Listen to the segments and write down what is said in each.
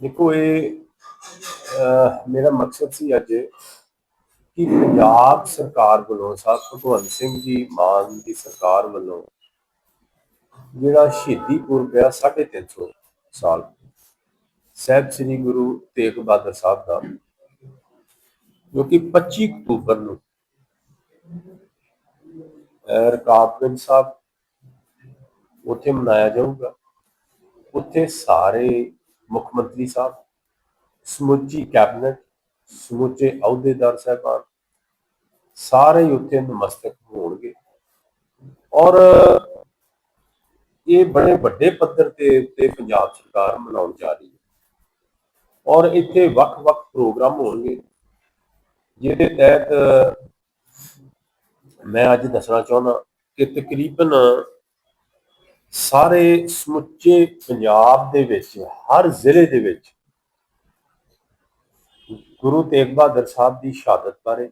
ਦੇਖੋ ਇਹ ਮੇਰਾ ਮਕਸਦ ਸੀ ਅੱਜ ਕਿ ਪੰਜਾਬ ਸਰਕਾਰ ਵੱਲੋਂ ਸਾਹਿਬ ਭਗਵੰਤ ਸਿੰਘ ਜੀ ਮਾਨ ਦੀ ਸਰਕਾਰ ਵੱਲੋਂ ਜਿਹੜਾ ਸ਼ਹੀਦੀ ਪੁਰਬ ਆ 350 ਸਾਲ ਸਹਿਬ ਸ੍ਰੀ ਗੁਰੂ ਤੇਗ ਬਹਾਦਰ ਸਾਹਿਬ ਦਾ ਜੋ ਕਿ 25 ਅਕਤੂਬਰ ਨੂੰ ਅਹ, ਰਕਾਬਗੰਜ ਸਾਹਿਬ ਉੱਥੇ ਮਨਾਇਆ ਜਾਊਗਾ। ਉੱਥੇ ਸਾਰੇ ਮੁੱਖ ਮੰਤਰੀ ਸਾਹਿਬ, ਸਮੁੱਚੀ ਕੈਬਨਿਟ, ਸਮੁੱਚੇ ਅਹੁਦੇਦਾਰ ਸਾਹਿਬਾਨ, ਸਾਰੇ ਉੱਥੇ ਨਮਸਤਕ ਹੋਣਗੇ। ਔਰ ਇਹ ਬੜੇ ਵੱਡੇ ਪੱਧਰ ਤੇ ਉੱਤੇ ਪੰਜਾਬ ਸਰਕਾਰ ਮਨਾਉਣ ਜਾ ਰਹੀ ਹੈ। ਔਰ ਇੱਥੇ ਵੱਖ-ਵੱਖ ਪ੍ਰੋਗਰਾਮ ਹੋਣਗੇ, ਜਿਹਦੇ ਤਹਿਤ ਮੈਂ ਅੱਜ ਦੱਸਣਾ ਚਾਹੁੰਦਾ ਕਿ ਤਕਰੀਬਨ ਸਾਰੇ ਸਮੁੱਚੇ ਪੰਜਾਬ ਦੇ ਵਿੱਚ, ਹਰ ਜ਼ਿਲ੍ਹੇ ਦੇ ਵਿੱਚ ਗੁਰੂ ਤੇਗ ਬਹਾਦਰ ਸਾਹਿਬ ਦੀ ਸ਼ਹਾਦਤ ਬਾਰੇ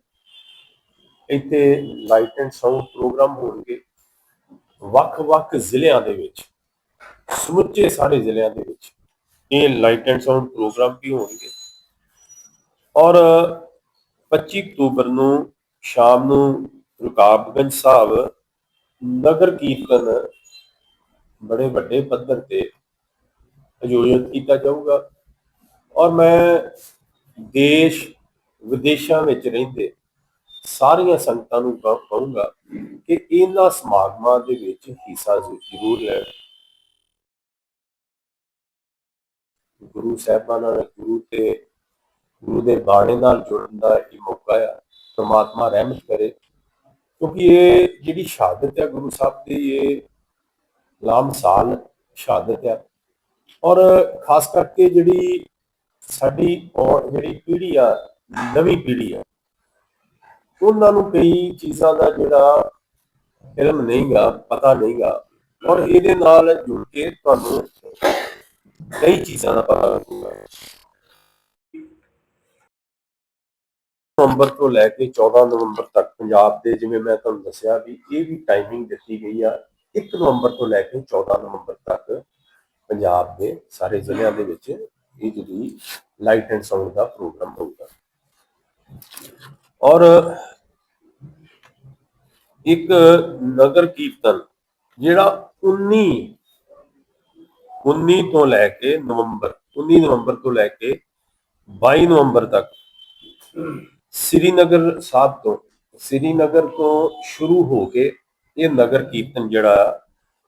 ਇੱਥੇ ਲਾਈਟ ਐਂਡ ਸਾਊਂਡ ਪ੍ਰੋਗਰਾਮ ਹੋਣਗੇ। ਵੱਖ-ਵੱਖ ਜ਼ਿਲ੍ਹਿਆਂ ਦੇ ਵਿੱਚ, ਸਮੁੱਚੇ ਸਾਰੇ ਜ਼ਿਲ੍ਹਿਆਂ ਦੇ ਵਿੱਚ ਇਹ ਲਾਈਟ ਐਂਡ ਸਾਊਂਡ ਪ੍ਰੋਗਰਾਮ ਵੀ ਹੋਣਗੇ। ਔਰ 25 ਅਕਤੂਬਰ ਨੂੰ ਸ਼ਾਮ ਨੂੰ ਰਕਾਬਗੰਜ ਸਾਹਿਬ ਨਗਰ ਕੀਰਤਨ ਬੜੇ ਵੱਡੇ ਪੱਧਰ ਤੇ ਆਯੋਜਿਤ ਕੀਤਾ ਜਾਊਗਾ। ਔਰ ਮੈਂ ਦੇਸ਼ ਵਿਦੇਸ਼ਾਂ ਵਿੱਚ ਰਹਿੰਦੇ ਸਾਰੀਆਂ ਸੰਗਤਾਂ ਨੂੰ ਕਹੂੰਗਾ ਕਿ ਇਹਨਾਂ ਸਮਾਗਮਾਂ ਦੇ ਵਿੱਚ ਹਿੱਸਾ ਜ਼ਰੂਰ ਜ਼ਰੂਰ ਲੈਣ। ਗੁਰੂ ਸਾਹਿਬਾਨਾਂ ਨਾਲ ਗੁਰੂ ਤੇ, ਗੁਰੂ ਦੇ ਬਾਣੇ ਨਾਲ ਜੁੜਨ ਦਾ ਇਹ ਮੌਕਾ ਆ, ਪ੍ਰਮਾਤਮਾ ਰਹਿਮਤ ਕਰੇ। ਕਿਉਂਕਿ ਇਹ ਜਿਹੜੀ ਸ਼ਹਾਦਤ ਹੈ ਗੁਰੂ ਸਾਹਿਬ ਦੀ, ਇਹ ਲਾਮਸਾਲ ਸ਼ਹਾਦਤ ਹੈ ਔਰ ਖਾਸ ਕਰਕੇ ਜਿਹੜੀ ਸਾਡੀ ਔਰ ਜਿਹੜੀ ਪੀੜ੍ਹੀ ਆ, ਨਵੀਂ ਪੀੜ੍ਹੀ ਆ, ਉਹਨਾਂ ਨੂੰ ਕਈ ਚੀਜ਼ਾਂ ਦਾ ਜਿਹੜਾ ਇਲਮ ਨਹੀਂਗਾ, ਪਤਾ ਨਹੀਂਗਾ। ਔਰ ਇਹਦੇ ਨਾਲ ਜੁੜ ਕੇ ਤੁਹਾਨੂੰ ਕਈ ਚੀਜ਼ਾਂ ਦਾ ਪਤਾ ਲੱਗੂਗਾ। ਨਵੰਬਰ ਤੋਂ ਲੈ ਕੇ 14 ਨਵੰਬਰ ਤੱਕ ਪੰਜਾਬ ਦੇ, ਜਿਵੇਂ ਮੈਂ ਤੁਹਾਨੂੰ ਦੱਸਿਆ ਵੀ ਇਹ ਵੀ ਟਾਈਮਿੰਗ ਦਿੱਤੀ ਗਈ ਆ। 1 ਨਵੰਬਰ ਤੋਂ ਲੈ ਕੇ 14 ਨਵੰਬਰ ਤੱਕ ਪੰਜਾਬ ਦੇ ਸਾਰੇ ਜ਼ਿਲ੍ਹਿਆਂ ਦੇ ਵਿੱਚ ਇਹ ਜਿਹੜੀ ਲਾਈਟ ਐਂਡ ਸਾਊਂਡ ਦਾ ਪ੍ਰੋਗਰਾਮ ਹੋਊਗਾ। ਔਰ ਇੱਕ ਨਗਰ ਕੀਰਤਨ ਜਿਹੜਾ 19 19 ਤੋਂ ਲੈ ਕੇ ਨਵੰਬਰ 19 ਨਵੰਬਰ ਤੋਂ ਲੈ ਕੇ 22 ਨਵੰਬਰ ਤੱਕ ਸ੍ਰੀਨਗਰ ਸਾਹਿਬ ਤੋਂ, ਸ੍ਰੀਨਗਰ ਤੋਂ ਸ਼ੁਰੂ ਹੋ ਕੇ ਇਹ ਨਗਰ ਕੀਰਤਨ ਜਿਹੜਾ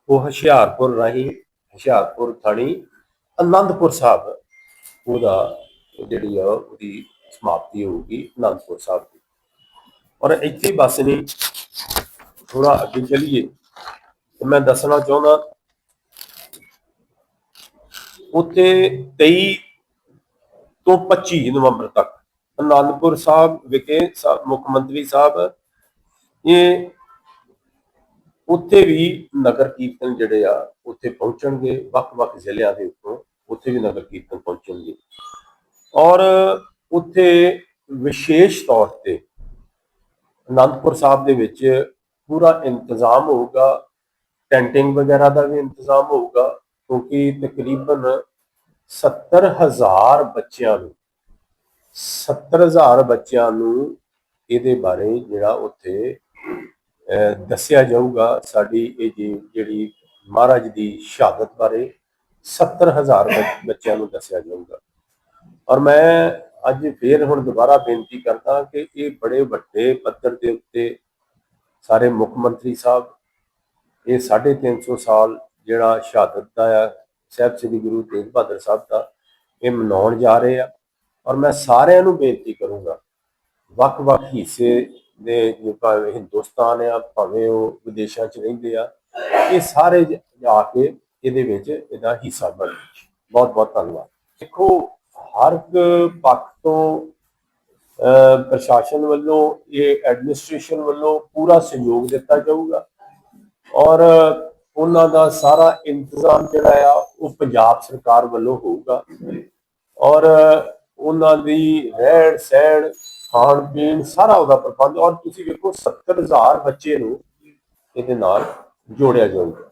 ਉਹ ਹੁਸ਼ਿਆਰਪੁਰ ਰਾਹੀਂ ਹੁਸ਼ਿਆਰਪੁਰ ਥਾਣੀ ਅਨੰਦਪੁਰ ਸਾਹਿਬ ਉਹਦਾ ਜਿਹੜੀ ਆ ਉਹਦੀ ਸਮਾਪਤੀ ਹੋਊਗੀ ਅਨੰਦਪੁਰ ਸਾਹਿਬ ਦੀ। ਔਰ ਇੱਥੇ ਬਸ ਨਹੀਂ ਥੋੜਾ ਅੱਗੇ ਚਲੀਏ ਤੇ ਮੈਂ ਦੱਸਣਾ ਚਾਹੁੰਦਾ, ਉੱਥੇ 23 ਤੋਂ 25 ਨਵੰਬਰ ਤੱਕ ਅਨੰਦਪੁਰ ਸਾਹਿਬ ਵਿਖੇ ਮੁੱਖ ਮੰਤਰੀ ਸਾਹਿਬ ਇਹ ਉੱਥੇ ਵੀ ਨਗਰ ਕੀਰਤਨ ਜਿਹੜੇ ਆ, ਉੱਥੇ ਪਹੁੰਚਣਗੇ, ਵੱਖ-ਵੱਖ ਜ਼ਿਲ੍ਹਿਆਂ ਦੇ ਉੱਤੋਂ ਉੱਥੇ ਵੀ ਨਗਰ ਕੀਰਤਨ ਪਹੁੰਚਣਗੇ। ਔਰ ਉੱਥੇ ਵਿਸ਼ੇਸ਼ ਤੌਰ ਤੇ ਅਨੰਦਪੁਰ ਸਾਹਿਬ ਦੇ ਵਿੱਚ ਪੂਰਾ ਇੰਤਜ਼ਾਮ ਹੋਊਗਾ, ਟੈਂਟਿੰਗ ਵਗੈਰਾ ਦਾ ਵੀ ਇੰਤਜ਼ਾਮ ਹੋਊਗਾ, ਕਿਉਂਕਿ ਤਕਰੀਬਨ 70000 ਬੱਚਿਆਂ ਨੂੰ 70000 ਬੱਚਿਆਂ ਨੂੰ ਇਹਦੇ ਬਾਰੇ ਜਿਹੜਾ ਉੱਥੇ ਦੱਸਿਆ ਜਾਊਗਾ, ਸਾਡੀ ਇਹ ਜੀ- ਜਿਹੜੀ ਮਹਾਰਾਜ ਦੀ ਸ਼ਹਾਦਤ ਬਾਰੇ 70000 ਬੱਚ- ਬੱਚਿਆਂ ਨੂੰ ਦੱਸਿਆ ਜਾਊਗਾ। ਔਰ ਮੈਂ ਅੱਜ ਫੇਰ ਹੁਣ ਦੁਬਾਰਾ ਬੇਨਤੀ ਕਰਦਾ ਕਿ ਇਹ ਬੜੇ ਵੱਡੇ ਪੱਧਰ ਦੇ ਉੱਤੇ ਸਾਰੇ ਮੁੱਖ ਮੰਤਰੀ ਸਾਹਿਬ, ਇਹ 350 ਸਾਲ ਜਿਹੜਾ ਸ਼ਹਾਦਤ ਦਾ ਆ, ਸਾਹਿਬ ਸ੍ਰੀ ਗੁਰੂ ਤੇਗ ਬਹਾਦਰ ਸਾਹਿਬ ਦਾ, ਇਹ ਮਨਾਉਣ ਜਾ ਰਹੇ ਆ। ਔਰ ਮੈਂ ਸਾਰਿਆਂ ਨੂੰ ਬੇਨਤੀ ਕਰੂੰਗਾ, ਵੱਖ-ਵੱਖ ਹਿੱਸੇ ਦੇ ਜੋ ਭਾਵੇਂ ਹਿੰਦੁਸਤਾਨ ਆ, ਭਾਵੇਂ ਉਹ ਵਿਦੇਸ਼ਾਂ 'ਚ ਰਹਿੰਦੇ ਆ, ਇਹ ਸਾਰੇ ਜ- ਜਾ ਕੇ ਇਹਦੇ ਵਿੱਚ ਇਹਦਾ ਹਿੱਸਾ ਬਣਨ ਬਹੁਤ-ਬਹੁਤ ਧੰਨਵਾਦ। ਦੇਖੋ, ਹਰ ਪੱਖ ਤੋਂ ਪ੍ਰਸ਼ਾਸਨ ਵੱਲੋਂ, ਇਹ ਐਡਮਿਨਿਸਟ੍ਰੇਸ਼ਨ ਵੱਲੋਂ ਪੂਰਾ ਸਹਿਯੋਗ ਦਿੱਤਾ ਜਾਊਗਾ। ਔਰ ਉਹਨਾਂ ਦਾ ਸਾਰਾ ਇੰਤਜ਼ਾਮ ਜਿਹੜਾ ਆ, ਉਹ ਪੰਜਾਬ ਸਰਕਾਰ ਵੱਲੋਂ ਹੋਊਗਾ। ਔਰ ਉਹਨਾਂ ਦੀ ਰਹਿਣ ਸਹਿਣ ਖਾਣ, ਪੀਣ, ਸਾਰਾ ਉਹਦਾ ਪ੍ਰਬੰਧ, ਔਰ ਤੁਸੀਂ ਵੇਖੋ 70000 ਬੱਚੇ ਨੂੰ ਇਹਦੇ ਨਾਲ ਜੋੜਿਆ ਜਾਊਗਾ।